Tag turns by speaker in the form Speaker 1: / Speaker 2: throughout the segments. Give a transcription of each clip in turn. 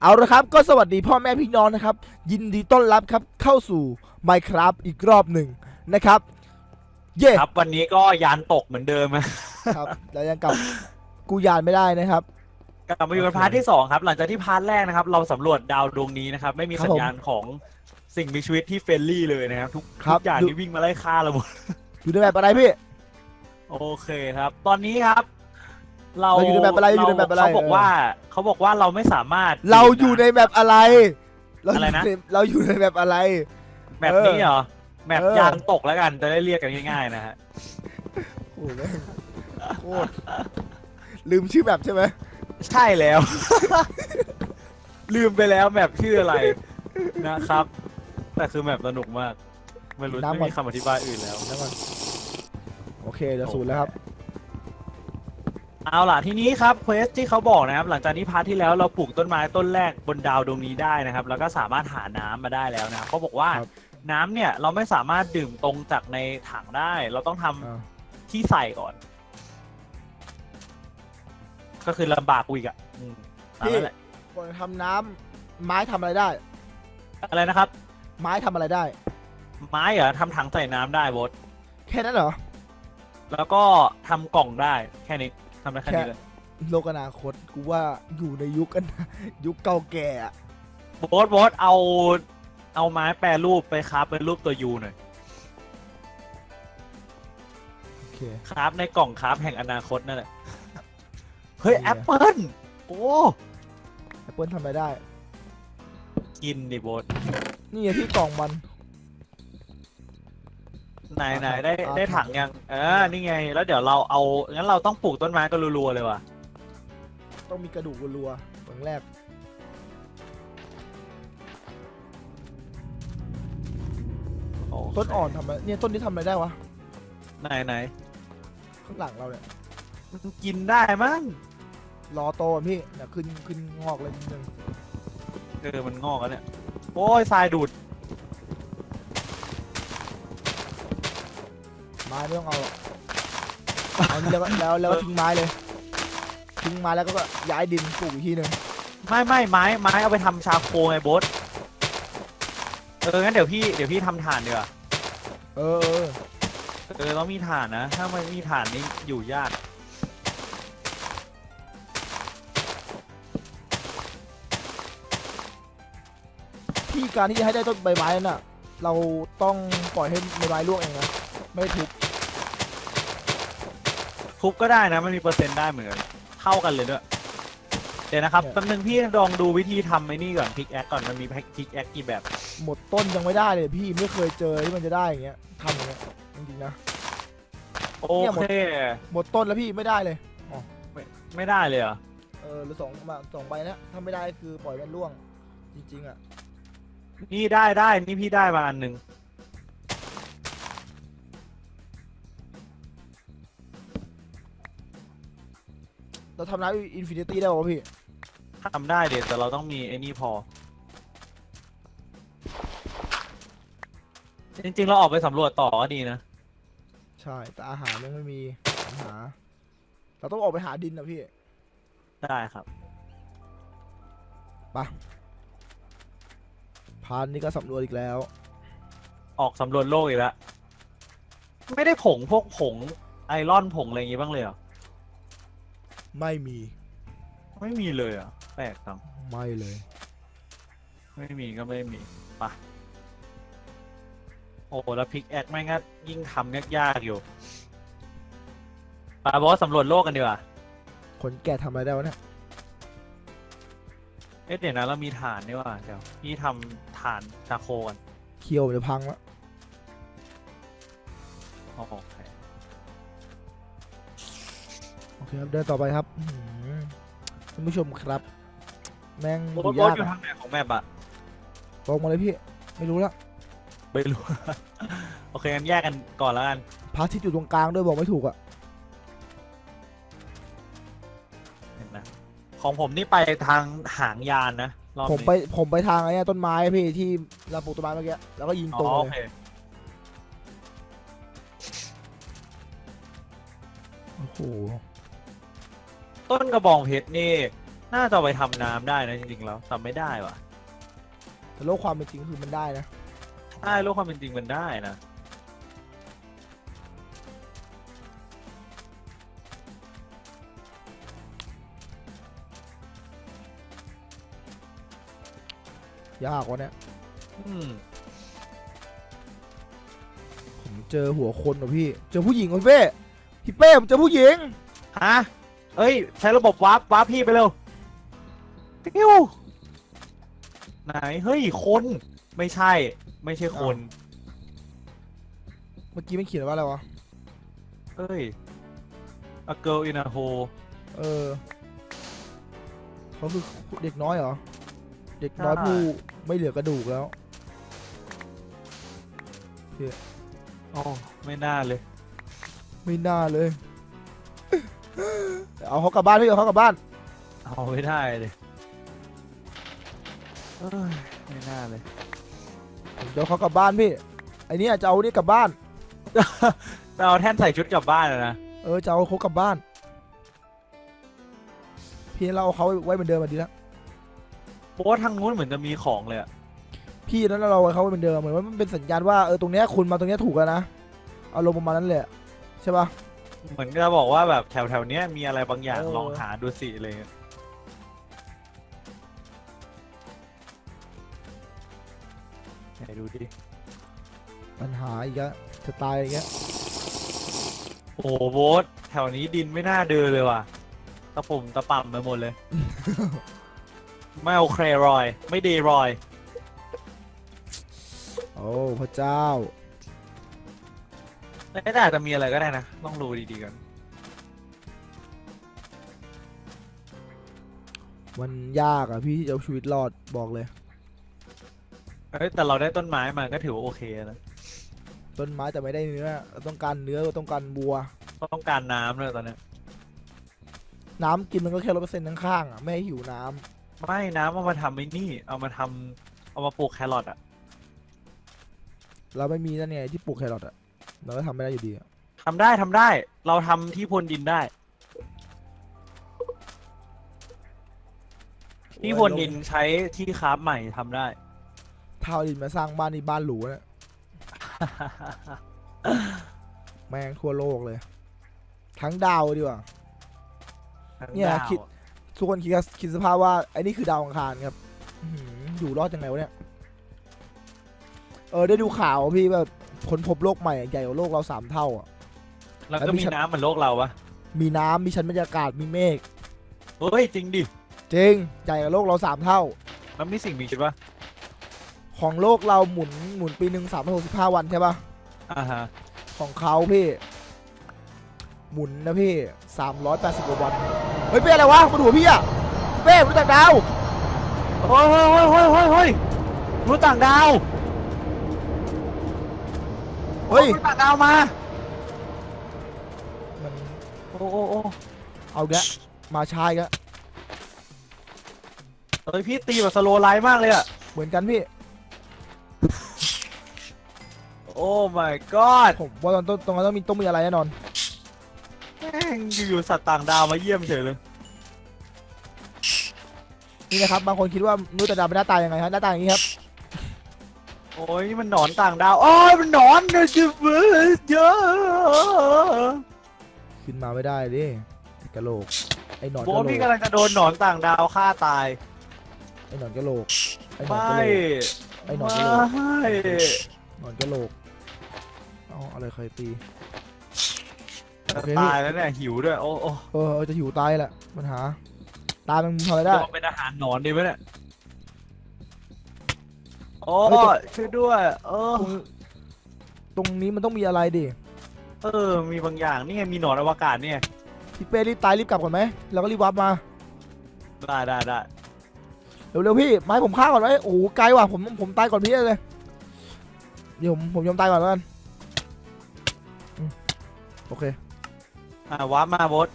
Speaker 1: เอาละครับก็สวัสดีพ่อแม่พี่น้องนะครับ ยินดีต้อนรับครับเข้าสู่ Minecraft อีกรอบหนึ่งนะครับ เย่
Speaker 2: ครับวันนี้ก็ยานตกเหมือนเดิมนะ
Speaker 1: ครับแล้วยังกลับกูยานไม่ได้นะครับ
Speaker 2: กลับมาอยู่กัน
Speaker 1: โอเค
Speaker 2: พาร์ทที่สองครับ หลังจากที่พาร์ทแรกนะครับ เราสำรวจดาวดวงนี้นะครับ ไม่มี
Speaker 1: ครับ
Speaker 2: สัญญาณของสิ่งมีชีวิตที่เฟรนลี่เลยนะครับ ทุก
Speaker 1: ครั
Speaker 2: ทุ
Speaker 1: บ
Speaker 2: กอย่าง
Speaker 1: อยู่
Speaker 2: ที่วิ่งมาไล่ฆ่าเราหมด
Speaker 1: อยู่ในแบบอะไรพี่
Speaker 2: โอเคครับ ตอนนี้ครับ เรา
Speaker 1: เราอยู่ในแบบอะไรอยู่ในแบบอะไร
Speaker 2: เขาบอกว่าเขาบอกว่าเราไม่สามารถ
Speaker 1: เราอยู่ในแบบอะไร เรา
Speaker 2: อะไรนะ
Speaker 1: ยู่ใเราอยู่ในแบบอะไร
Speaker 2: แบบนี้เหรอแบบ
Speaker 1: เออ
Speaker 2: ยานตกแล้วกันจะได้เรียกกันง่ายๆนะฮะ
Speaker 1: โอ้โหแม่งโคตรลืมชื่อแบบใช่ไหม
Speaker 2: ใช่แล้ว ลืมไปแล้วแบบชื่ออะไรนะครับ แต่คือแบบสนุกมากไม่รู้ไม่มีคำอธิบายอื่นแล้ว
Speaker 1: แล้วมันโอเคเดี๋ยวศูนย์แล้วครับ
Speaker 2: เอาล่ะทีนี้ครับเควสที่เขาบอกนะครับหลังจากที่พาร์ทที่แล้วเราปลูกต้นไม้ต้นแรกบนดาวดวงนี้ได้นะครับ แล้วก็สามารถหาน้ำมาได้แล้วนะครับเขาบอกว่า
Speaker 1: ครับ
Speaker 2: น้ำเนี่ยเราไม่สามารถดื่มตรงจากในถังได้ เราต้องทำ
Speaker 1: อ่า
Speaker 2: ที่ใส่ก่อน ก็คือลำบากกูอีกอะอืมตาม
Speaker 1: พี่
Speaker 2: นั้นแหละ
Speaker 1: ก่อนทำน้ำไม้ทำอะไรได้
Speaker 2: อะไรนะครับ
Speaker 1: ไม้ทำอะไรได้
Speaker 2: ไม้เหรอทำถังใส่น้ำได้บด
Speaker 1: แค่นั้นเหรอ
Speaker 2: แล้วก็ทำกล่องได้แค่นี้ ทำได้แค่นี้เลย
Speaker 1: โลกอนาคตกูว่าอยู่ในยุคกัน ยุคเก่าแก่อะ
Speaker 2: โบสโบสเอา เอาไม้แปรรูปไปคราฟเป็นรูปตัวยูหน่อย
Speaker 1: โอเค
Speaker 2: คราฟในกล่องคราฟแห่งอนาคตนั่นแหละ เฮ้ย
Speaker 1: ดีอะ
Speaker 2: แอปเปิลโอ้
Speaker 1: แอปเปิลทำอะไรได้
Speaker 2: กินดิโบส
Speaker 1: นี่ไงที่กล่องมัน
Speaker 2: ไหนไหน
Speaker 1: อ่า
Speaker 2: ได้
Speaker 1: อ่า
Speaker 2: ได้ถังยังเออนี่ไง แล้วเดี๋ยวเราเอางั้นเราต้องปลูกต้นไม้กันรัวๆเลยว่ะ
Speaker 1: ต้องมีกระดูกรัวๆเหมืองแรก
Speaker 2: โอเค
Speaker 1: ต้นอ่อนทำอะไรเนี่ยต้นนี้ทำอะไรได้วะ
Speaker 2: ไหนไหน
Speaker 1: ข้างหลังเราเนี่ย
Speaker 2: มันกินได้มั้ง
Speaker 1: รอโตก่อนพี่เดี๋ยวขึ้นขึ้นงอกเลยนิดนึง
Speaker 2: เออมันงอกแล้วเนี่ยโอ้ยทรายดูด
Speaker 1: ม้ไม่ต้องเอาหรอกเอานี่แล้วก็แล้วแล้วก็ทิ้งไม้เลย ทิ้งไม้แล้วก็ย้ายดินปลูกอีกที่หนึ่ง
Speaker 2: ไม่ไม่ไม้ไม้เอาไปทำชาโคไงโบสเอองั้นเดี๋ยวพี่เดี๋ยวพี่ทำถ่านดีกว่า
Speaker 1: เออเออ
Speaker 2: เออต้องมีถ่านนะ ถ้าไม่มีถ่านนี่อยู่ยาก
Speaker 1: พี่การที่จะให้ได้ต้นใบไม้นั่นน่ะ เราต้องปล่อยให้ใบไม้ร่วงเองนะไม่ได้ทุบ
Speaker 2: ทุบก็ได้นะมันมีเปอร์เซ็นต์ได้เหมือนกันเท่ากันเลยด้วยเดี๋ยวนะครับแป๊บนึงพี่ลองดูวิธีทำไอ้นี่ก่อนพิกแอคก่อนมันมีพิกแอคกี่แบบ
Speaker 1: หมดต้นยังไม่ได้เลยพี่ไม่เคยเจอที่มันจะได้อย่างเงี้ยทำอย่างเงี้ยจริงๆนะ
Speaker 2: โอ
Speaker 1: เนี่ยหมด
Speaker 2: เค
Speaker 1: หมดต้นแล้วพี่ไม่ได้เลย
Speaker 2: ไม่ได้เลยเหรอ
Speaker 1: เออหรือสองมาสองใบนะถ้าไม่ได้คือปล่อยมันร่วง จริงๆอะ
Speaker 2: นี่ได้ได้นี่พี่ได้มาอันหนึ่ง
Speaker 1: เราทำน้ำอินฟินิตี้ได้ป่ะพี่
Speaker 2: ทำได้เดี๋ยวแต่เราต้องมีไอ้นี่พอ จริงๆ เราออกไปสำรวจต่อก็ดีนะ
Speaker 1: ใช่ แต่อาหารยังไม่มีปัญหา เราต้องออกไปหาดินนะพี่
Speaker 2: ได้ครับ
Speaker 1: พานนี่ก็สำรวจอีกแล้ว
Speaker 2: ออกสำรวจโลกอีกแล้ว ไม่ได้ผงพวกผงไอรอนผงอะไรอย่างงี้บ้างเลยเหรอ
Speaker 1: ไม่มี
Speaker 2: ไม่มีเลยเหรอะแปลกจัง
Speaker 1: ไม่เลย
Speaker 2: ไม่มีก็ไม่มีไปะโอ้โหแล้วพิกแอคไม่งั้นยิ่งทำยากๆอยู่ปาบอสสำรวจโลกกันดีกว่า
Speaker 1: คนแก่ทำอะไรได้วะเนี่ย
Speaker 2: เอ๊ะเดี๋ยวนะเรามีฐานนี่ว่าเดี๋ยวพี่ทำฐานชาโคกัน
Speaker 1: เคียวมันจะพังแล้ว
Speaker 2: โอเค
Speaker 1: โอ เคครับเดินต่อไปครับอื้อหือท่านผู้ชมครับ แม่ง
Speaker 2: โอ้
Speaker 1: ดู
Speaker 2: โห
Speaker 1: ยาก
Speaker 2: อยู่
Speaker 1: อะ
Speaker 2: ทางไหนของแมปอะ
Speaker 1: ตรงมาเลยพี่ ไม่รู้ละ
Speaker 2: ไม่รู้ โอเคงั้นแยกกันก่อนแล้วกัน
Speaker 1: พระอาทิตย์อยู่ตรงกลางด้วยบอกไม่ถูกอะ
Speaker 2: เห็นนะของผมนี่ไปทางหางยานนะรอบ
Speaker 1: ผม
Speaker 2: นี้
Speaker 1: ไปผมไปทางไอ้เนี่ยต้นไม้พี่ที่เราปลูกต้นไม้เมื่อกี้แล้วก็ยิง
Speaker 2: อ๋
Speaker 1: ตรง
Speaker 2: อโอ
Speaker 1: เล
Speaker 2: เค
Speaker 1: ยโอ้โห
Speaker 2: ต้นกระบองเพชรนี่ น่าจะเอาไปทำน้ำได้นะจริงๆแล้วทำไม่ได้ว่ะ
Speaker 1: แต่โลกความเป็นจริงคือมันได้นะ
Speaker 2: ใช่โลกความเป็นจริงมันได้นะ
Speaker 1: ยากวะเนี่ย
Speaker 2: อืม
Speaker 1: ผมเจอหัวคนว่ะพี่ เจอผู้หญิงว่ะพี่เป้พี่เป้ผมเจอผู้หญิง
Speaker 2: ฮะ เอ้ย ใช้ระบบวาร์ปวาร์ปพี่ไปเร็วปิ้วไหน เฮ้ย คน ไม่ใช่ ไม่ใช่คน
Speaker 1: เมื่อกี้มันเขียนว่าอะไรวะ
Speaker 2: เอ้ย a girl in a hole
Speaker 1: เออเขาคือเด็กน้อยเหรอ เด็กน้อย
Speaker 2: ใช่
Speaker 1: ผู้ไม่เหลือกระดูกแล้ว
Speaker 2: อ๋อไม่น่าเลย
Speaker 1: ไม่น่าเลย เอาเขากลับบ้านพี่เอาเขากลับบ้าน
Speaker 2: เอาไม่ได้เลยเอ้ยไม่น่าเลย
Speaker 1: ผมจะเอาเขากลับบ้านพี่ ไอเนี้ยจะเอานี่กลับบ้าน
Speaker 2: ไปเอาแท่นใส่ชุดกลับบ้านอะนะ
Speaker 1: เออจะเอาเขากลับบ้าน พี่เราเอาเขาไว้เหมือนเดิมมาดีแล้ว
Speaker 2: เพราะว่าทางนู้นเหมือนจะมีของเลยอะ
Speaker 1: พี่นั้นเราเอาเขาไว้เหมือนเดิมเหมือนว่ามันเป็นสัญญาณว่าเออตรงเนี้ยคุณมาตรงเนี้ยถูกแล้วนะเอาลงประมาณนั้นเลยอะใช่ปะ
Speaker 2: เหมือนจะบอกว่าแบบแถวแถวๆเนี้ยมีอะไรบางอย่าง
Speaker 1: เออ
Speaker 2: ลองหาดูสิอะไรเงี้ยไหนดูดิ
Speaker 1: ปัญหาอีกแล้วจะตายอย่างเงี้ย
Speaker 2: โอ้โหโบสแถวนี้ดินไม่น่าเดินเลยว่ะ ตะปุ่มตะป่ำไปหมดเลย ไม่โอเครอย ไม่ดีรอย
Speaker 1: โอ้พระเจ้า
Speaker 2: แต่อาจจะมีอะไรก็ได้นะ ต้องดูดีๆกัน
Speaker 1: มันยากอะพี่ที่จะเอาชีวิตรอดบอกเลย
Speaker 2: เอ้ยแต่เราได้ต้นไม้มาก็ถือว่าโอเคนะ
Speaker 1: ต้นไม้แต่ไม่ได้เนื้อเราต้องการเนื้อเราต้องการบัว
Speaker 2: ต้องการน้ำเลยตอนเนี้ย
Speaker 1: น้ำกินมันก็แค่ร้อยเปอร์เซ็นต์ข้างๆอะไม่ให้หิวน้ำ
Speaker 2: ไม่น้ำเอามาทำไอ้นี่ เอามาทำเอามาปลูกแครอทอะ
Speaker 1: เราไม่มีนั่นไงที่ปลูกแครอทอะ เราก็ทำไม่ได้อยู่ดีอะ
Speaker 2: ทำได้ทำได้ เราทำที่พรวนดินได้ ที่พรวนดินใช้ที่คราฟใหม่ทำได้
Speaker 1: ถ้าเอาดินมาสร้างบ้านนี่บ้านหรูนะแม่งทั่วโลกเลย ทั้งดาวดีกว่า เนี่ย
Speaker 2: ดาว
Speaker 1: คิด ทุกคนคิดคิดสภาพว่าไอ้นี่คือดาวอังคารครับอื้อหืออยู่รอดยังไงวะเนี่ย เออได้ดูข่าวพี่แบบ ค้นพบโลกใหม่ใหญ่กว่าโลกเราสามเท่าอะ
Speaker 2: แล้ว
Speaker 1: แล้ว
Speaker 2: ก็
Speaker 1: มี
Speaker 2: มี
Speaker 1: ชั้น
Speaker 2: น้ำเหมือนโลกเราปะ
Speaker 1: มีน้ำมีชั้นบรรยากาศมีเมฆ
Speaker 2: เฮ้ยจริงดิ
Speaker 1: จริงใหญ่กว่าโลกเราสามเท่า
Speaker 2: แล้วมีสิ่งมีชีวิตปะ
Speaker 1: ของโลกเราหมุนหมุนปีหนึ่งสามร้อยหกสิบห้าวันใช่ปะ
Speaker 2: อ่าฮะ
Speaker 1: ของเขาพี่ หมุนนะพี่สามร้อยแปดสิบกว่าวันเฮ้ยเป้อะไรวะมาดูพี่อะเป้รู้จักดาว
Speaker 2: เฮ้ยเฮ้ยเฮ้ยเฮ้ยเฮ้ยเฮ้ยรู้ต่างดาว
Speaker 1: เฮ้ย
Speaker 2: รู้ต่างดาวมา
Speaker 1: มัน
Speaker 2: โอ้โอ้โอ้
Speaker 1: เอาแกแล้วมาชายกแล้ว
Speaker 2: เฮ้ยพี่ตีแบบสโลไลท์มากเลยอะ
Speaker 1: เหมือนกันพี่
Speaker 2: โอ้ my god
Speaker 1: ผมว่าตอนต้นตรงนั้นต้องมีต้องมีอะไรแน่นอน
Speaker 2: แม่งอยู่ๆสัตว์ต่างดาวมาเยี่ยมเฉยเลย
Speaker 1: นี่นะครับ บางคนคิดว่ามนุษย์ต่างดาวเป็นหน้าตายังไงฮะหน้าตาอย่างนี้ครับ
Speaker 2: โอ้ยนี่มันหนอนต่างดาวโอ้ยมันหนอนเนยจิบเยอะ
Speaker 1: ขึ้นมาไม่ได้ดิไอ้กะโหลกไอ้หนอน
Speaker 2: โบ
Speaker 1: กะ
Speaker 2: ท
Speaker 1: โหล
Speaker 2: พี่
Speaker 1: ก
Speaker 2: กำลังจะโดนหนอนต่างดาวฆ่าตาย
Speaker 1: ไอ้หนอนกะโหลกไอ้หนอน
Speaker 2: ไม่
Speaker 1: กะโหลกไอ้หนอนกะโหลก
Speaker 2: ไม่
Speaker 1: หนอนกะโหลกเอาอะไรเคยตีโอเค
Speaker 2: ตายแล้วเนี่ยหิวด้วยโอ้โอ้
Speaker 1: เออเออจะหิวตายแหละปัญหาตายมันทำอะไรได้
Speaker 2: จะเป็นอาหารหนอนดีไหมเนี่ย โอ้
Speaker 1: เฮ้ยแต่
Speaker 2: ช่วยด้วย เออ
Speaker 1: ตรงตรงนี้มันต้องมีอะไรดิ
Speaker 2: เออ มีบางอย่างนี่ไงมีหนอนอวกาศเนี่ย
Speaker 1: พี่เป้รีบตายรีบกลับก่อนไหมแล้วก็รีบวับมา
Speaker 2: ได้ได้ได้
Speaker 1: เร็วๆพี่ไมาให้ผมฆ่าก่อนไหมโอ้โหไกลว่ะผมผมตายก่อนพี่เลยเดี๋ยวผมผมยอมตายก่อนแล้วกันอืมโอเค
Speaker 2: อะว้าร์ปมาโบท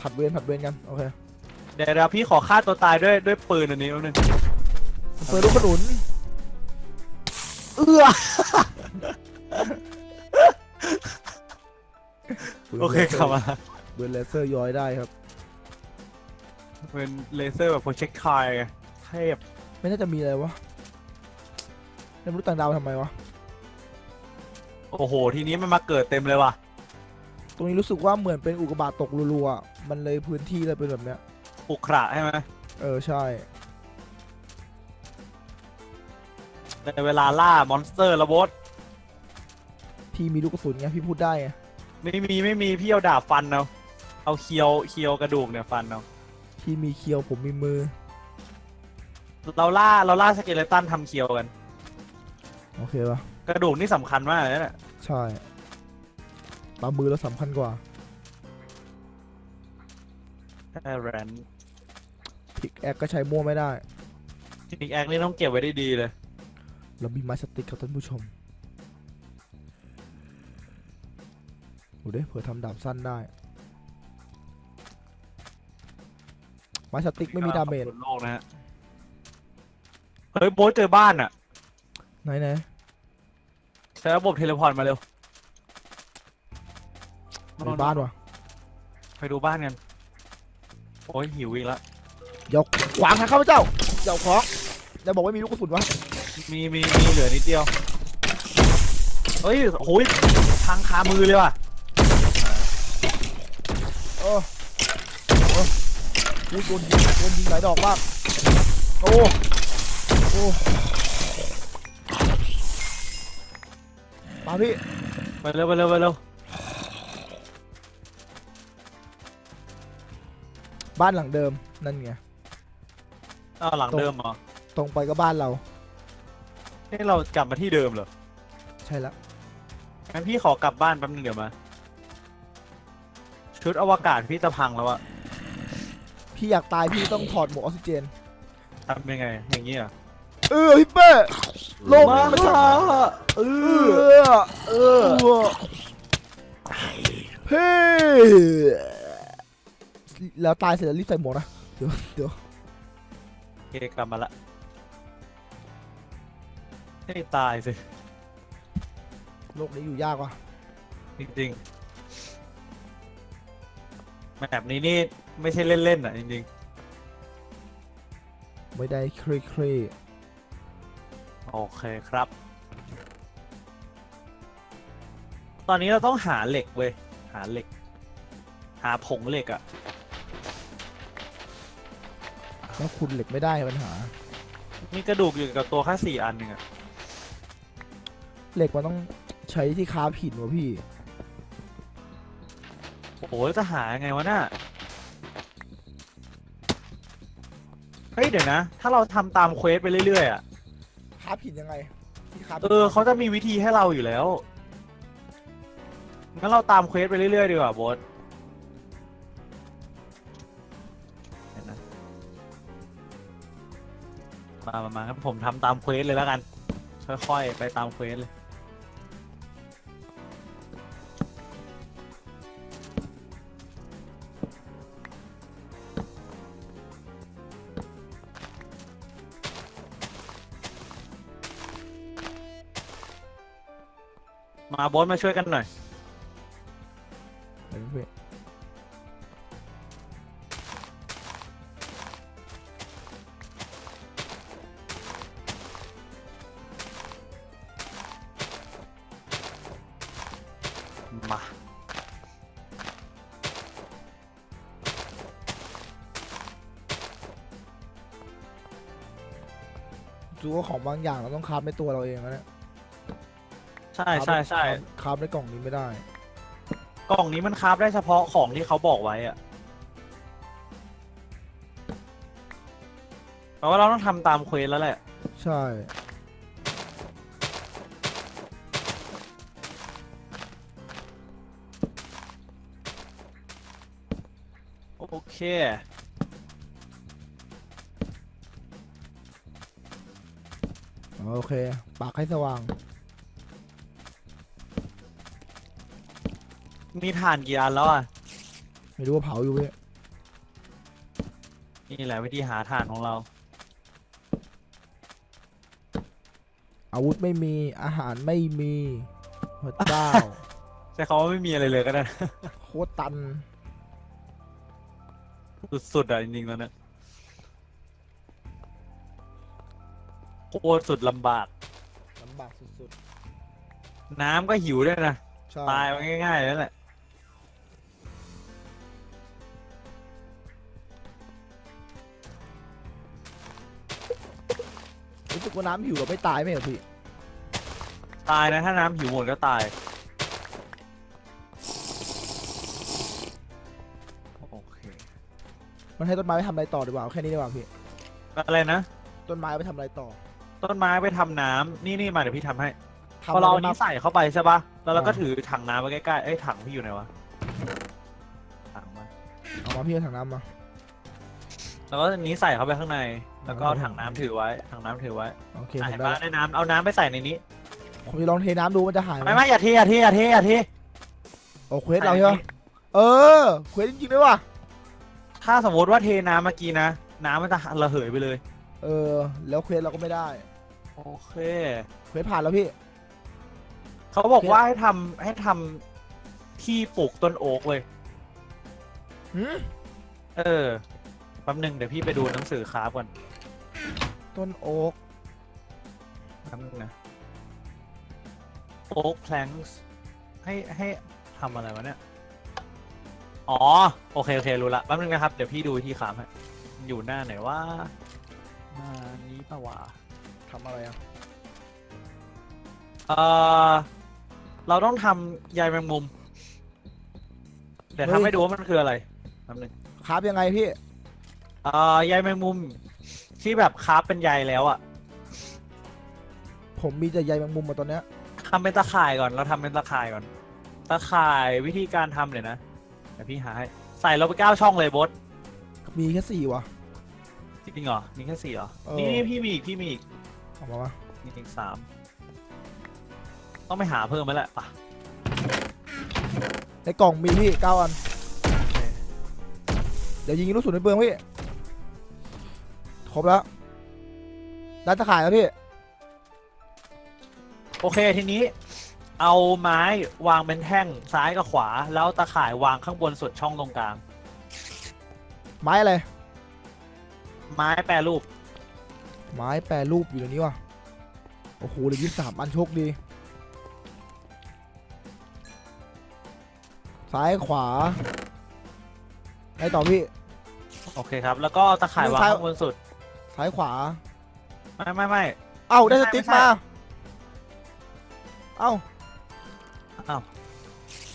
Speaker 1: ผัดเวรผัดเวรกันโอเค
Speaker 2: เดี๋ยวเดี๋ยวพี่ขอฆ่าตัวตายด้วยด้วยปืนอันนี้แป๊บนึง
Speaker 1: เปิดลูกขนุน
Speaker 2: เอื้อโอเคกลับมา
Speaker 1: เบิร์นเลเซอร์ย้อยได้ครับ
Speaker 2: เป็นเลเซอร์แบบโปรเจกต์ไทไงเทพ
Speaker 1: ไม่น่าจะมีอะไรวะแล้วมนุษย์ต่างดาวทำไมวะ
Speaker 2: โอ้โห ทีนี้มันมาเกิดเต็มเลยว่ะ
Speaker 1: ตรงนี้รู้สึกว่าเหมือนเป็นอุกกาบาตตกรัวๆอะมันเลยพื้นที่เลยเป็นแบบเนี้ย
Speaker 2: อุกระใช่ไหม
Speaker 1: เออ ใช่
Speaker 2: ในเวลาล่ามอนสเตอร์ระบด
Speaker 1: พี่มีลูกกระสุนไงพี่พูดได้ไง
Speaker 2: ไม่มีไม่มีพี่เอาดาบฟันเอาเอาเคียวเคียวกระดูกเนี่ยฟันเอา
Speaker 1: พี่มีเคียวผมมีมือ
Speaker 2: เราล่าเราล่าสเกเลตันทำเคียวกัน
Speaker 1: โอเคปะ
Speaker 2: กระดูกนี่สำคัญมากเลยนะ
Speaker 1: ใช่ตามมือแล้วสำคัญกว่า
Speaker 2: แค่แรน
Speaker 1: พิกแอคก็ใช้มั่วไม่ได้
Speaker 2: พิกแอคนี่ต้องเก็บไว้ได้ดีเลย
Speaker 1: เรามีไม้สติ๊กครับท่านผู้ชมดูดิเผื่อทำดาบสั้นได้ ไม้สติ๊กไม่มีดาเมจ
Speaker 2: ขอบคุณโลกนะฮะ เฮ้ยโบ๊ทเจอบ้านอะ
Speaker 1: ไหนไหน
Speaker 2: ใช้ระบบเทเลพอร์ตมาเร็ว
Speaker 1: ในบ้านวะ
Speaker 2: ไปดูบ้านกัน โอ้ยหิวอีกแล้ว
Speaker 1: เดี๋ยวขวางทางข้าพเจ้าเดี๋ยวของจะบอกว่ามีลูกกระสุนวะ
Speaker 2: มีมีมีเหลือนิดเดียวเฮ้ยโอ้ยทางคามือเลยว่ะ
Speaker 1: เออเออกูโดนยิงโดนยิงหลายดอกมากโอ้โอ้มาพี่
Speaker 2: ไปเร็วไปเร็วไปเร็ว
Speaker 1: บ้านหลังเดิมนั่นไง
Speaker 2: อ้าวหลังเดิมเหรอ
Speaker 1: ตรงไปก็บ้านเรา
Speaker 2: นี่เรากลับมาที่เดิมเหรอ
Speaker 1: ใช่แล้ว
Speaker 2: งั้นพี่ขอกลับบ้านแป๊บนึงเดี๋ยวมา ชุดอวกาศพี่จะพังแล้วอะ
Speaker 1: พี่อยากตายพี่ต้องถอดหมวกออกซิเจน
Speaker 2: ทำยังไง อย่างนี้เหรอะ
Speaker 1: เออฮิปเปอร์โลกนี้มันจะ
Speaker 2: เอ
Speaker 1: เอ
Speaker 2: อ
Speaker 1: อ
Speaker 2: เอ
Speaker 1: เอ
Speaker 2: อ
Speaker 1: อเฮ้แล้วตายเสร็จแล้วรีบใส่หมวกนะ เดี๋ยวเดี๋ยว
Speaker 2: โอเคกลับมาละ ให้ตายสิ
Speaker 1: โลกนี้อยู่ยากว่ะ
Speaker 2: จริงๆแบบนี้นี่ไม่ใช่เล่นๆอะจริง
Speaker 1: ไม่ได้เครยเครย
Speaker 2: ๆโอเคครับ ตอนนี้เราต้องหาเหล็กเว้ย หาเหล็ก หาผงเหล็กอะ
Speaker 1: แล้วคุณเหล็กไม่ได้ปัญหา
Speaker 2: มีกระดูกอยู่กับตัวแค่สี่อันหนึ่งอะ
Speaker 1: เหล็กมันต้องใช้ที่ค้าผินวะพี่
Speaker 2: โอ้โหแล้วจะหายังไงวะน่ะเฮ้ยเดี๋ยวนะ ถ้าเราทำตามเควสไปเรื่อยๆอะ
Speaker 1: ค้าผินยังไงที่ค้า
Speaker 2: เออเขาจะมีวิธีให้เราอยู่แล้วงั้นเราตามเควสไปเรื่อยๆดีกว่าโบสเห็นนะมามามาครับผมทำตามเควสเลยแล้วกัน ค่อยๆไปตามเควสเลย มาโบสมาช่วยกันหน่อย
Speaker 1: เห็นพี่
Speaker 2: มา
Speaker 1: จูว่าของบางอย่างเราต้องค้าในตัวเราเองนะเนี่ย
Speaker 2: ใช่ใช่ใช่
Speaker 1: ค้าในกล่องนี้ไม่ได้
Speaker 2: กล่องนี้มันคราฟได้เฉพาะของที่เขาบอกไว้อะแปลว่าเราต้องทำตามเควสแล้วแหละ
Speaker 1: ใช่
Speaker 2: โอเค
Speaker 1: โอเค ปากให้สว่าง
Speaker 2: มีฐานกี่อันแล้วอะ
Speaker 1: ไม่รู้ว่าเผาอยู่พี่
Speaker 2: นี่แหละวิธีหาฐานของเรา
Speaker 1: อาวุธไม่มีอาหารไม่มีพระเจ้า
Speaker 2: ใช้คำว่าไม่มีอะไรเลยก็ได้
Speaker 1: โคตรตัน
Speaker 2: สุดๆอะจริงๆแล้วเนี่ยโคตรสุดลำบาก
Speaker 1: ลำบากสุด
Speaker 2: น้ำก็หิวด้วยนะ
Speaker 1: ๆ ใช่
Speaker 2: ตายมาง่ายๆแล้วแหละ
Speaker 1: ว่าน้ำหิวเราไม่ตายไหมเหรอพี่
Speaker 2: ตายนะถ้าน้ำหิวหมดก็ตายโอเค
Speaker 1: มันให้ต้นไม้ไปทำอะไรต่อดีกว่าเอาแค่นี้ดีกว่าพี่
Speaker 2: อะไรนะ
Speaker 1: ต้นไม้ไปทำอะไรต่อ
Speaker 2: ต้นไม้ไปทำน้ำนี่นี่มาเดี๋ยวพี่ทำให้
Speaker 1: ทำ
Speaker 2: พอเรา
Speaker 1: อะ
Speaker 2: เอา
Speaker 1: ไร
Speaker 2: นี้
Speaker 1: มา
Speaker 2: ใส่เข้าไปใช่ปะแล้วเราก็
Speaker 1: อ่า
Speaker 2: ถือถังน้ำไว้ใกล้ๆเอ้ยถังพี่อยู่ไหนวะถังมา
Speaker 1: เอามาพี่เอาถังน้ำมา
Speaker 2: แล้วก็อันนี้ใส่เข้าไปข้างใน แล้วก็
Speaker 1: อ่า
Speaker 2: เอาถังน้ำถือไว้ถังน้ำถือไว้
Speaker 1: โอเค
Speaker 2: อะ
Speaker 1: ผม
Speaker 2: เห็น
Speaker 1: ได้
Speaker 2: ปะ
Speaker 1: ละ
Speaker 2: ในน้ำเอาน้ำไปใส่ในนี้
Speaker 1: ผมจะลองเทน้ำดูมันจะหายไหม
Speaker 2: ไม่ไม่อย่าเทอย่าเทอย่าเทอย่าเท
Speaker 1: โอ้เควสเราใช่ไหมเออเควสจริงๆด้วยว่ะ
Speaker 2: ถ้าสมมติว่าเทน้ำเมื่อกี้นะ น้ำมันจะระเหยไปเลย
Speaker 1: เออ แล้วเควสเราก็ไม่ได้
Speaker 2: โอเค
Speaker 1: เควสผ่านแล้วพี่
Speaker 2: เขาบอก
Speaker 1: โอเค
Speaker 2: ว่าให้ทำให้ทำที่ปลูกต้นโอ๊กเลย
Speaker 1: หืม
Speaker 2: เออ แป๊บหนึงเดี๋ยวพี่ไปดูหนังสือคราฟก่อน
Speaker 1: ต้นโอ๊ก
Speaker 2: แป๊บหนึงนะโอ๊กแพลงส์ให้ให้ทำอะไรวะเนี่ย อ๋อ โอเค โอเค รู้ละแป๊บหนึงนะครับ เดี๋ยวพี่ดูที่คราฟให้มันอยู่หน้าไหนว่าหน้านี้ปะวะ
Speaker 1: ทำอะไรอะ
Speaker 2: เออเราต้องทำใยแมงมุม เดี๋ยวทำให้ดูว่ามันคืออะไรแป๊บหนึง
Speaker 1: คราฟยังไงพี่
Speaker 2: เอ่อใยแมงมุมที่แบบคราฟเป็นใยแล้วอะ
Speaker 1: ผมมีแต่ใยแมงมุมมาตอนเนี้ย
Speaker 2: ทำเป็นตะข่ายก่อน เราทำเป็นตะข่ายก่อน ตะข่ายวิธีการทำเลยนะเดี๋ยวพี่หาให้ใส่เราไปเก้าช่องเลยบด
Speaker 1: มีแค่สี่ว่ะ
Speaker 2: จริงเหรอนี่แค่สี่เหรอ
Speaker 1: เออ
Speaker 2: นี่นี่พี่มีอีกพี่มีอีก
Speaker 1: เอามาวะ
Speaker 2: นี่อีกสามต้องไปหาเพิ่มไหมแหละป่ะ
Speaker 1: ในกล่องมีพี่เก้าอัน
Speaker 2: โอเค
Speaker 1: เดี๋ยวยิงลูกสุนในเบืองพี่ ครบแล้วได้ตะข่ายแล้วพี่
Speaker 2: โอเคทีนี้ เอาไม้วางเป็นแท่งซ้ายกับขวา แล้วตะข่ายวางข้างบนสุดช่องตรงกลาง
Speaker 1: ไม้อะไร
Speaker 2: ไม้แปรรูป
Speaker 1: ไม้แปรรูปอยู่ในนี้ว่ะ โอ้โหเหลือยี่สิบสามอันโชคดี ซ้ายขวาไงต่อพี่
Speaker 2: โอเคครับ แล้วก็ตะข่ายวาง
Speaker 1: ซ้าย
Speaker 2: ข้างบนสุด
Speaker 1: ซ้ายขวา
Speaker 2: ไม่ไม่ไม่
Speaker 1: เอ้าได้
Speaker 2: ไม่
Speaker 1: ส
Speaker 2: ใช่
Speaker 1: ติ๊ก
Speaker 2: ไม่ใช่
Speaker 1: มา เอ้า
Speaker 2: เ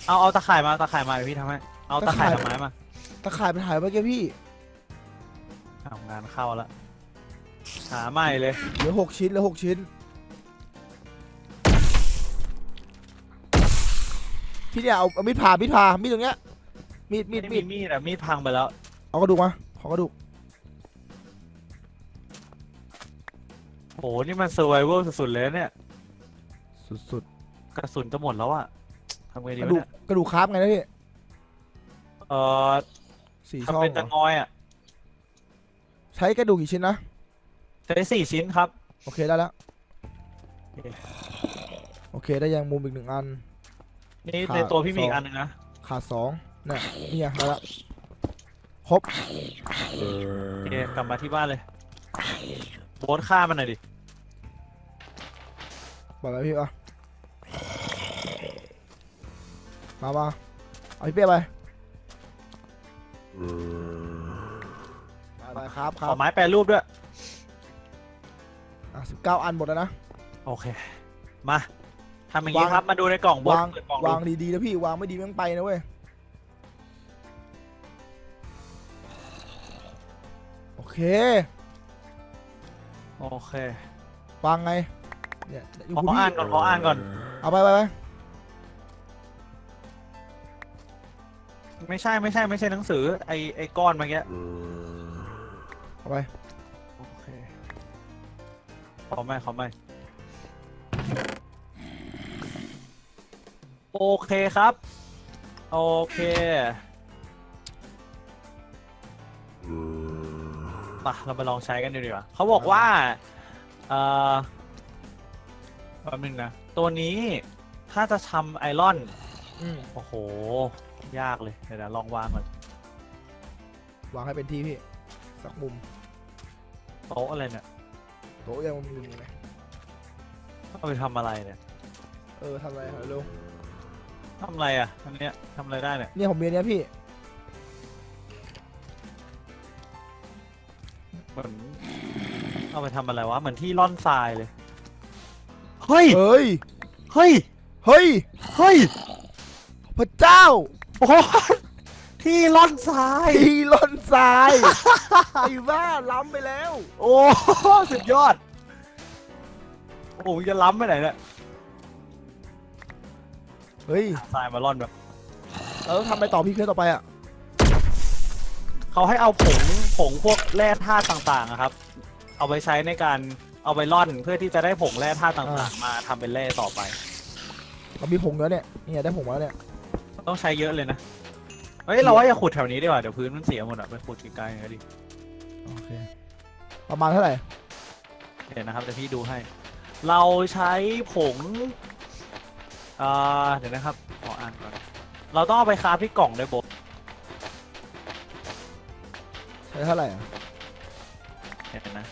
Speaker 2: อาเอาตะข่ายมาตะข่ายมาเดี๋ยวพี่ทำให้ เอาตะข่าย
Speaker 1: ตะข่าย
Speaker 2: กับไม้มา
Speaker 1: ตะข่ายเป็นหายไปแกพี่
Speaker 2: เอางานเข้าแล้วหาใหม่เลย
Speaker 1: เหลือหกชิ้นเหลือหกชิ้น พี่เนี่ยเอาเอามีดผ่ามีดผ่ามีดตรงเนี้ยมีดมี
Speaker 2: มี
Speaker 1: ด
Speaker 2: ด
Speaker 1: มี
Speaker 2: มี
Speaker 1: ด
Speaker 2: มีดอะมีดพังไปแล้ว
Speaker 1: เอากระดูกมาขอกระดูก
Speaker 2: โหนี่มัน survival สุดๆเลยนะเนี่ย
Speaker 1: สุด
Speaker 2: กระสุนจะหมดแล้วอะทำไง
Speaker 1: ๆ
Speaker 2: ดี
Speaker 1: กระ
Speaker 2: วะ
Speaker 1: ดูก
Speaker 2: เนี่ย
Speaker 1: กระดูกคราฟไงนะพี่
Speaker 2: เอ่อ
Speaker 1: สี่ช่อ
Speaker 2: ทำ
Speaker 1: ง
Speaker 2: เป็น
Speaker 1: เหร
Speaker 2: ตะ
Speaker 1: อง
Speaker 2: อยอะ
Speaker 1: ใช้กระดูกกี่ชิ้นนะ
Speaker 2: ใช้สี่ชิ้นครับ
Speaker 1: โอเคได้แล้ว
Speaker 2: โอเค
Speaker 1: โอเคได้ยังมุมอีกหนึ่งอัน
Speaker 2: นี่
Speaker 1: ขา
Speaker 2: ในตัวพี่มีอี
Speaker 1: ส
Speaker 2: ก
Speaker 1: อง
Speaker 2: อันหนึงนะ
Speaker 1: ขาดสองเนี่ยนี่ไงได้แล้วครบ
Speaker 2: โอเคกลับมาที่บ้านเลย โบสฆ่ามันหน่อยดิ
Speaker 1: บอกแล้วพี่ปะมามาเอาพี่เป้ไปไปไปครับค
Speaker 2: ข
Speaker 1: รั
Speaker 2: อบไม้แปรรูปด้วย
Speaker 1: อะสิบเก้าอันหมดแล้วนะ
Speaker 2: โอเค มาทำอย่างนี้
Speaker 1: วาง
Speaker 2: ครับ มาดูในกล่องบด
Speaker 1: วาง
Speaker 2: เปิดกล่องดู
Speaker 1: วางดีๆนะพี่วางไม่ดีแม่งไปนะเว้ยโอเค
Speaker 2: โอเค
Speaker 1: วางไงเนี่ยอยู่
Speaker 2: ขอ
Speaker 1: พี่
Speaker 2: อ่านก่อนขออ่านก่อน
Speaker 1: เอาไปไปไป
Speaker 2: ไม่ใช่ไม่ใช่ไม่ใช่หนังสือ ไอไอก้อนเมื่อกี้
Speaker 1: เอาไป
Speaker 2: โอเคขอไม่ขอไม่โอเคครับ โอเค มาเราไปลองใช้กันดูดีกว่าเขาบอกว่าเอ่อแป๊บนึงนะ ตัวนี้ถ้าจะทำไอรอน
Speaker 1: อืม
Speaker 2: โอ้โห ยากเลย เดี๋ยวนะลองวางก่อน
Speaker 1: วางให้เป็นที่พี่ สักมุม
Speaker 2: โต๊ะอะไรเนี่ย
Speaker 1: โต๊ะยังมุมๆไหม
Speaker 2: เอาไปทำอะไรเนี่ย
Speaker 1: เออทำอะไรฮะเร็ว
Speaker 2: ทำอะไรอะอันเนี้ยทำอะไรได้เนี่ย
Speaker 1: เนี่ยผมมีอันเนี้ยพี่
Speaker 2: มือนเอาไปทำอะไรวะ เหมือนที่ร่อนทรายเลย เฮ้ย
Speaker 1: เฮ้ย
Speaker 2: เฮ้ย
Speaker 1: เฮ้ย
Speaker 2: เฮ้ย
Speaker 1: พระเจ้า
Speaker 2: โอ้โหที่ร่อนทราย
Speaker 1: ทีล่นทราย ไอ้บ้าล้ำไปแล้ว
Speaker 2: โอ้โหสุดยอด โอ้โหจะล้ำไปไหนเนี่ย
Speaker 1: เฮ้ย
Speaker 2: ทรายมาร่อนแบบ
Speaker 1: เราต้องทำอะไรต่อพี่เคลื่อนต่อไปอะ
Speaker 2: เขาให้เอาผง ผงพวกแร่ธาตุต่างๆอะครับ เอาไปใช้ในการเอาไปร่อนเพื่อที่จะได้ผงแร่ธาตุต่างๆ มาทำเป็นแร่ต่อไป
Speaker 1: เรามีผงแล้วเนี่ยเนี่ยได้ผงมาแล้วเนี่ย
Speaker 2: ต้องใช้เยอะเลยนะเฮ้ยเราว่าอย่าขุดแถวนี้ดีกว่าเดี๋ยวพื้นมันเสียหมดอะไปขุดไกลๆหน่อยดิ
Speaker 1: โอเคประมาณเท่าไหร่
Speaker 2: เดี๋ยวนะครับเดี๋ยวพี่ดูให้ เราใช้ผงเอ่อเดี๋ยวนะครับขออ่านก่อนเราต้องเอาไปคราฟที่กล่องด้วยโบท
Speaker 1: ใช้เท่าไหร่อะ
Speaker 2: เดี๋ยวนะ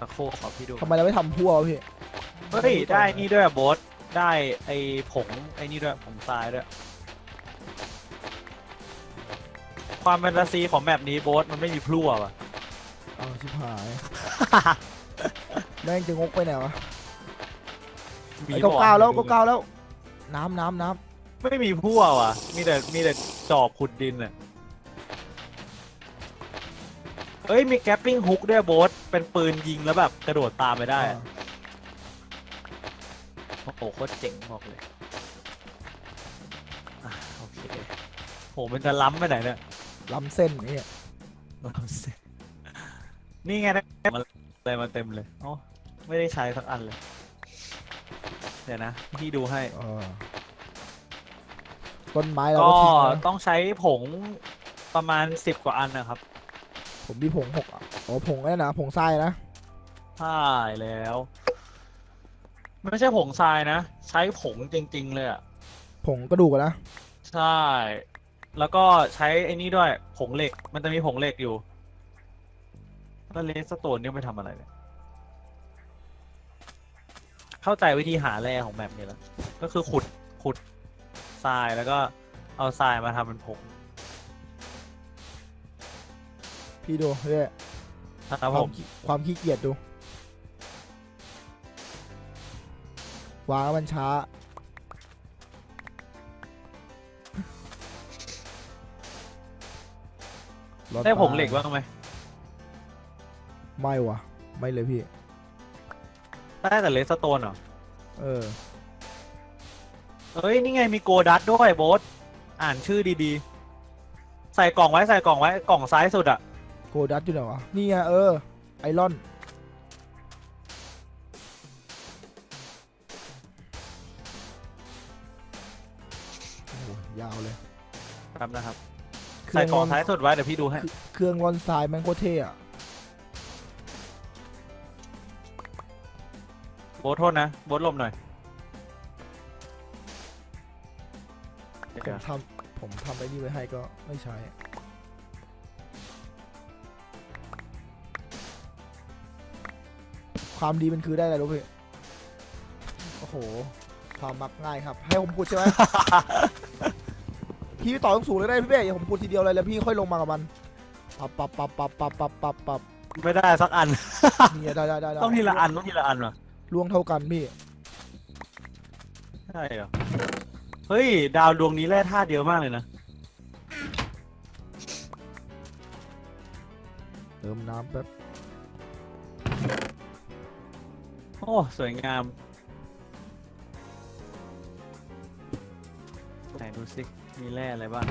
Speaker 2: สักครู่ขอพี่ดู
Speaker 1: ทำไมเราไม่ทำพั่ววะพี่
Speaker 2: เฮ้ย ได้นี่ด้วยอะโบทได้ไอ้ผงไอ้นี่ด้วยผงทรายด้วย ความแฟนตาซีของแมปนี้โบทมันไม่มีพลั่วว่ะ
Speaker 1: เอาชิบหาย แม่งจะงกไปไหนวะ
Speaker 2: มี
Speaker 1: ไอ้
Speaker 2: ปะะ
Speaker 1: เก้าๆแล้วเก้าๆแล้ว น้ำน้ำน้
Speaker 2: ไม่มีพลั่วว่ะ มีแต่มีแต่จอบขุดดินอะ เอ้ยมีแกปปิ้งฮุกด้วยโบทเป็นปืนยิงแล้วแบบกระโดดตามไปำได้
Speaker 1: อ่า
Speaker 2: อะโอ้โหโคตรเจ๋งบอกเลยอะโอเคโหมันจะล้ำไปไหนเนี่ย
Speaker 1: ล้ำเส้นเนี่ย
Speaker 2: ล้ำเส้นนี่ไงได้มาเลยมาเต็มเลยอ๋อไม่ได้ใช้สักอันเลย เดี๋ยวนะพี่ดูให้
Speaker 1: เออต้นไม้เรา
Speaker 2: ก็
Speaker 1: ก็ทิ้งนะ
Speaker 2: ต้องใช้ผงประมาณสิบกว่าอันนะครับ
Speaker 1: ผมมีผงหกอะอ๋อผงนี่นะผงทรายนะ
Speaker 2: ใช่แล้วไม่ใช่ผงทรายนะ ใช้ผงจริง ๆ เลยอะ
Speaker 1: ผงกระดูกอะนะ
Speaker 2: ใช่ แล้วก็ใช้ไอ้นี่ด้วย ผงเหล็ก มันจะมีผงเหล็กอยู่แล้วเลสโตนเนี่ยไปทำอะไรเนี่ยเข้าใจวิธีหาแร่ของแบบนี้แล้วก็คือขุดขุดทรายแล้วก็เอาทรายมาทำเป็นผง
Speaker 1: พี่ดูเรื่อย
Speaker 2: ครับ
Speaker 1: ค
Speaker 2: ผ
Speaker 1: วาม
Speaker 2: ม
Speaker 1: ขี้ความขี้เกียจดู วางแล้วมันช้ารถ
Speaker 2: ได้ผง
Speaker 1: ตย
Speaker 2: เหล็กบ้างไหม
Speaker 1: ไม่วะไม่เลยพี่
Speaker 2: ได้แต่เลสโตนเหรอ
Speaker 1: เออ
Speaker 2: เฮ้ยนี่ไงมีโกดัตด้วยโบสอ่านชื่อดีๆ ใส่กล่องไว้ใส่กล่องไว้กล่องซ้ายสุดอะ
Speaker 1: โกดัตอยู่ไหนวะ นี่ไงเออ ไอรอน โอ้โหยาวเลย
Speaker 2: ครับนะครับ
Speaker 1: เครื่
Speaker 2: ใส่กล่อง
Speaker 1: ร่
Speaker 2: ซ้ายสุดไว้เดี๋ยวพี่ดูให้
Speaker 1: เครื่องร่อนทรายแม่งโคตรเท่อะ
Speaker 2: โบสโทษนะโบสลมหน่อยเดี๋
Speaker 1: ผม
Speaker 2: ยว
Speaker 1: ทำผมทำไอ้นี่ไว้ให้ก็ไม่ใช้ ความดีมันคือได้อะไรรู้พี่โอ้โห ความมักง่ายครับ ให้ผมพูดใช่ไหม พี่ต่อต้องสูงเลยได้พี่เบ้อย่าผมพูดทีเดียวเลยแล้วพี่ค่อยลงมากับมันปับปับปับปับปับปับปับปับ
Speaker 2: ไม่ได้สักอัน
Speaker 1: เนี่ยได้ได้ได้ได้
Speaker 2: ต้องทีละอันต้องทีละอันว่ะ
Speaker 1: ล่วงเท่ากันพี่
Speaker 2: ใช่เหรอ เฮ้ย ดาวดวงนี้แร่ธาตุเยอะมากเลยนะ
Speaker 1: เติมน้ำแป๊บ
Speaker 2: อ้ สวยงาม ไหนดูสิ มีแร่อะไรบ้าง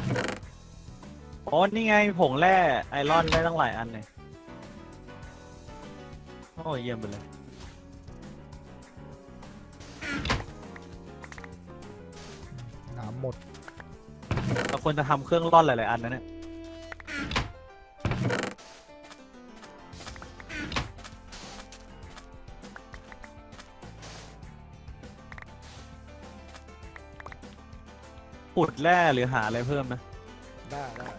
Speaker 2: โอ้นี่ไงผงแร่ไอรอนได้ตั้งหลายอันเลยโอ้เยี่ยมไปเลย
Speaker 1: น้ำหมด
Speaker 2: เราควรจะทำเครื่องร่อนหลาย ๆ อันนะเนี่ย ขุดแร่หรือหาอะไรเพิ่มไหม
Speaker 1: ได้ได้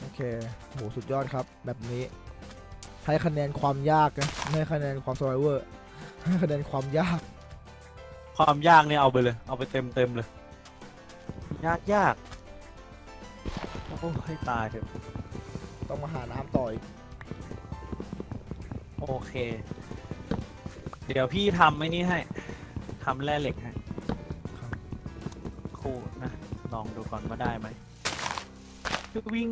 Speaker 1: โอเคโหสุดยอดครับ แบบนี้ ให้คะแนนความยากนะให้คะแนนความสไลเวอร์ให้คะแนนความยาก
Speaker 2: ความยากเนี่ยเอาไปเลย เอาไปเต็มเต็มเลย ยากยากโอ้ให้ตายเถอะ
Speaker 1: ต้องมาหาน้ำต่ออีก
Speaker 2: โอเค เดี๋ยวพี่ทำไอ้นี่ให้ทำแร่เหล็กให้ครูนะ ลองดูก่อนว่าได้ไหมวิ่ง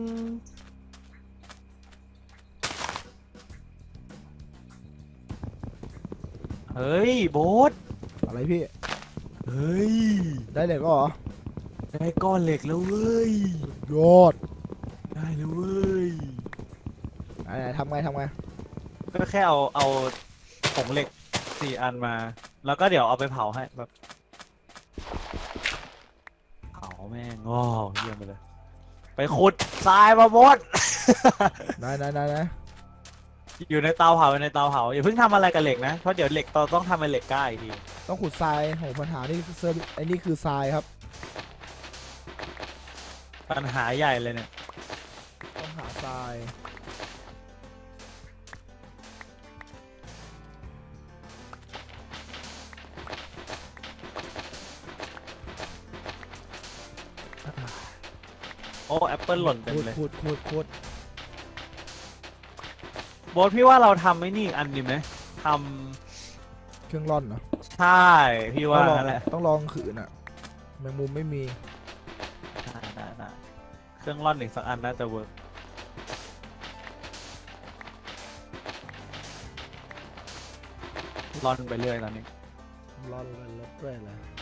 Speaker 2: เฮ้ย โบส
Speaker 1: อะไรพี่
Speaker 2: เฮ้ย
Speaker 1: ได้เหล็กแล้วเหรอ
Speaker 2: ได้ก้อนเหล็กแล้วเว้ย
Speaker 1: ยอด
Speaker 2: ได้แล้วเว้ย
Speaker 1: ไหนๆทำไงทำไง
Speaker 2: ก็แค่เอาเอาผงเหล็ก สี่อันมา แล้วก็เดี๋ยวเอาไปเผาให้แบบเผาแม่งโอ้เยี่ยมไปเลย ไปขุดทรายมาบด
Speaker 1: ไหนไหนไหนไหน
Speaker 2: อยู่ในเตาเผาอยู่ในเตาเผาอย่าเพิ่งทำอะไรกับเหล็กนะ เพราะเดี๋ยวเหล็กเราต้องทำเป็นเหล็กกล้าอีกที
Speaker 1: ต้องขุดทรายโหปัญหานี่คือเซอร์ไอ้นี่คือทรายครับ
Speaker 2: ปัญหาใหญ่เลยเนี่ย
Speaker 1: ต้องหาทราย
Speaker 2: โอ้แอปเปิลหล่นเต็ม
Speaker 1: ขุด
Speaker 2: เลย
Speaker 1: ขุดขุดขุด
Speaker 2: โบทพี่ว่าเราทำไอ้นี่อีกอันดีไหมท
Speaker 1: เครื่องร่อนเหรอำ
Speaker 2: ใช่พี่ว่า
Speaker 1: ต้องลอง
Speaker 2: นั่นแหละ
Speaker 1: ต้องลองขืนอะแมงมุมไม่มี
Speaker 2: ได้ได้ได้เครื่องร่อนอีกสักอันน่าจะเวิร์กร่อนไปเรื่อยตอนนี้
Speaker 1: ร่อนร่อนร่อนด้วยแหละ
Speaker 2: ร่อ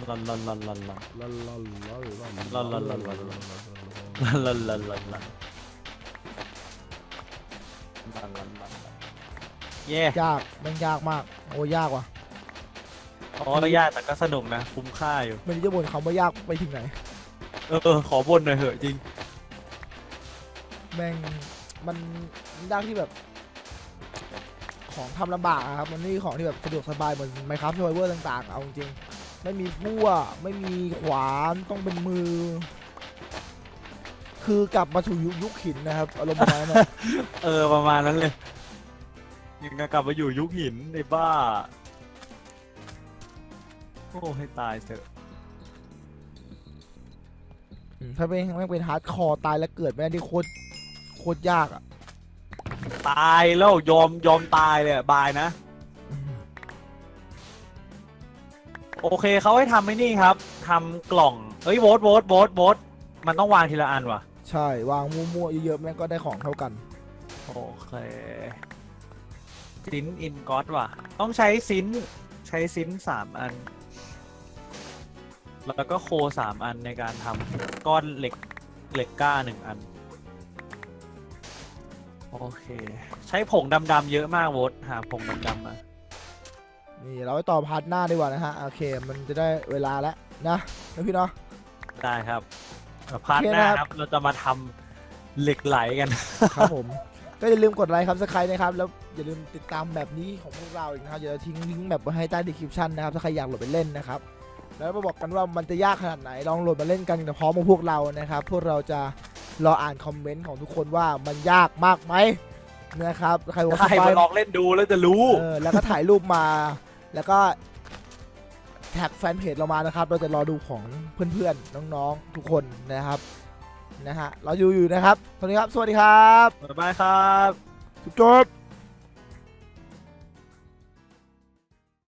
Speaker 2: นร่อนร่อนร่อนร่อน
Speaker 1: ร่อนร่อนร่อนร่อน
Speaker 2: ร่อนร่อนร่อนร่อน
Speaker 1: ร่อน
Speaker 2: ร่อนร่อนร่อนเย่
Speaker 1: ยากแม่งยากมาก โอ้ยากว่ะ
Speaker 2: โอ้ยากแต่ก็สนุกนะ คุ้มค่าอยู่
Speaker 1: ไม่รู้จะบ่นคำว่ายากไปถึงไหน
Speaker 2: เออ ขอบ่นหน่อยเหอะจริง
Speaker 1: แม่งมันยากที่แบบ ของทำลำบากอะครับ มันไม่มีของที่แบบสะดวกสบายเหมือนไมครับซ u ไ v เวอร์ต่างๆ เอาจริง ไม่มีพั่วไม่มีขวานต้องเป็นมือ คือกลับมาถูยุคยุคหินนะครับอารมณ์ประมาณนั้นอะ
Speaker 2: เออประมาณนั้นเลยยังกลับมาอยู่ยุคหินในบ้า โอ้ให้ตายเถอะ
Speaker 1: อืมถ้าเป็นแม่งเป็นฮาร์ดคอร์ตายแล้วเกิดแม่งที่โคตรโคตรยากอะ
Speaker 2: ตายแล้วยอมยอมตายเลยอะบายนะ โอเคเขาให้ทำไอ้นี่ครับทำกล่องเอ้ยโวตโวตโวตโวตมันต้องวางทีละอันว่ะ
Speaker 1: ใช่วางมั่วๆเยอะๆแม่งก็ได้ของเท่ากัน
Speaker 2: โอเคซินอินก็อดว่ะ ต้องใช้ซินใช้ซินสามอัน แล้วก็โคสามอันในการทำก้อนเหล็กเหล็กก้าหนึ่งอัน โอเค ใช้ผงดำๆเยอะมากโวตหาผงดำๆมา
Speaker 1: นี่เราไปต่อพาร์ทหน้าดีกว่านะฮะโอเคมันจะได้เวลาแล้วนะนะพี่เนาะ
Speaker 2: ได้ครับพาร์ท
Speaker 1: โอเค
Speaker 2: หน้า
Speaker 1: นะครับ
Speaker 2: ครับเราจะมาทำเหล็กไหลกัน
Speaker 1: ครับผม ก็อย่าลืมกดไลค์ครับสไครต์นะครับแล้วอย่าลืมติดตามแบบนี้ของพวกเราอีกนะครับเดี๋ยวเราทิ้งลิงก์แบบไว้ให้ใต้ดีคริปชันนะครับถ้าใครอยากโหลดไปเล่นนะครับ แล้วมาบอกกันว่ามันจะยากขนาดไหนลองโหลดมาเล่นกันกับพร้อมกับพวกเรานะครับ พวกเราจะรออ่านคอมเมนต์ของทุกคนว่ามันยากมากไหมนะครับใครบอกว่า
Speaker 2: ใคร
Speaker 1: สบา
Speaker 2: มายลองเล่นดูแล้วจะรู้
Speaker 1: เออแล้วก็ถ่ายรูปมา แล้วก็แท็กแฟนเพจเรามานะครับ เราจะรอดูของเพื่อนๆ น้องๆ ทุกคนนะครับ นะฮะ เราอยู่อยู่นะครับสวัสดีครับ สวัสดีครับ
Speaker 2: บ๊ายบายครับ
Speaker 1: จุ๊บ